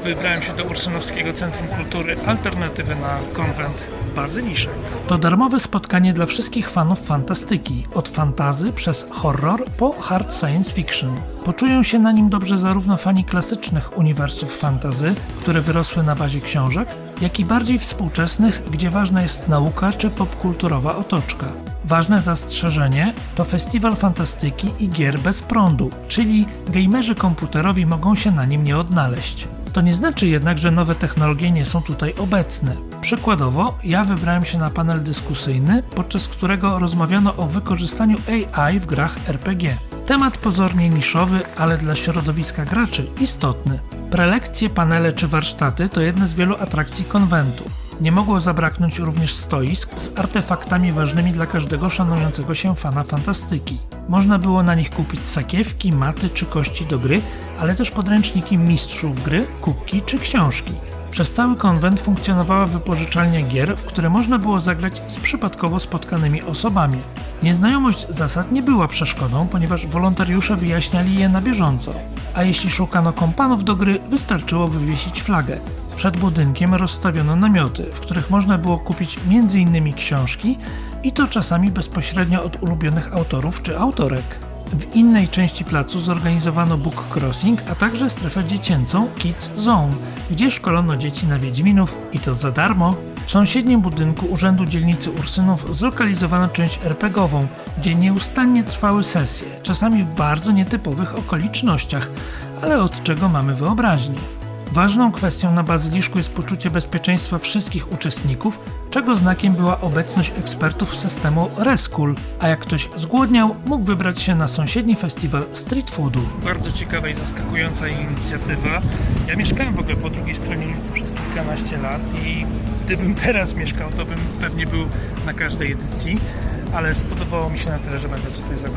wybrałem się do Ursynowskiego Centrum Kultury Alternatywy na konwent Bazyliszek. To darmowe spotkanie dla wszystkich fanów fantastyki, od fantazy przez horror po hard science fiction. Poczują się na nim dobrze zarówno fani klasycznych uniwersów fantazy, które wyrosły na bazie książek, jak i bardziej współczesnych, gdzie ważna jest nauka czy popkulturowa otoczka. Ważne zastrzeżenie to festiwal fantastyki i gier bez prądu, czyli gamerzy komputerowi mogą się na nim nie odnaleźć. To nie znaczy jednak, że nowe technologie nie są tutaj obecne. Przykładowo, ja wybrałem się na panel dyskusyjny, podczas którego rozmawiano o wykorzystaniu AI w grach RPG. Temat pozornie niszowy, ale dla środowiska graczy istotny. Prelekcje, panele czy warsztaty to jedne z wielu atrakcji konwentu. Nie mogło zabraknąć również stoisk z artefaktami ważnymi dla każdego szanującego się fana fantastyki. Można było na nich kupić sakiewki, maty czy kości do gry, ale też podręczniki mistrzów gry, kubki czy książki. Przez cały konwent funkcjonowała wypożyczalnia gier, w które można było zagrać z przypadkowo spotkanymi osobami. Nieznajomość zasad nie była przeszkodą, ponieważ wolontariusze wyjaśniali je na bieżąco. A jeśli szukano kompanów do gry, wystarczyło wywiesić flagę. Przed budynkiem rozstawiono namioty, w których można było kupić m.in. książki i to czasami bezpośrednio od ulubionych autorów czy autorek. W innej części placu zorganizowano book crossing, a także strefę dziecięcą Kids Zone, gdzie szkolono dzieci na Wiedźminów i to za darmo. W sąsiednim budynku Urzędu Dzielnicy Ursynów zlokalizowano część RPGową, gdzie nieustannie trwały sesje, czasami w bardzo nietypowych okolicznościach, ale od czego mamy wyobraźnię. Ważną kwestią na bazyliszku jest poczucie bezpieczeństwa wszystkich uczestników, czego znakiem była obecność ekspertów systemu Reschool, a jak ktoś zgłodniał, mógł wybrać się na sąsiedni festiwal street foodu. Bardzo ciekawa i zaskakująca inicjatywa. Ja mieszkałem w ogóle po drugiej stronie ulicy przez kilkanaście lat i gdybym teraz mieszkał, to bym pewnie był na każdej edycji, ale spodobało mi się na tyle, że będę tutaj zaglądał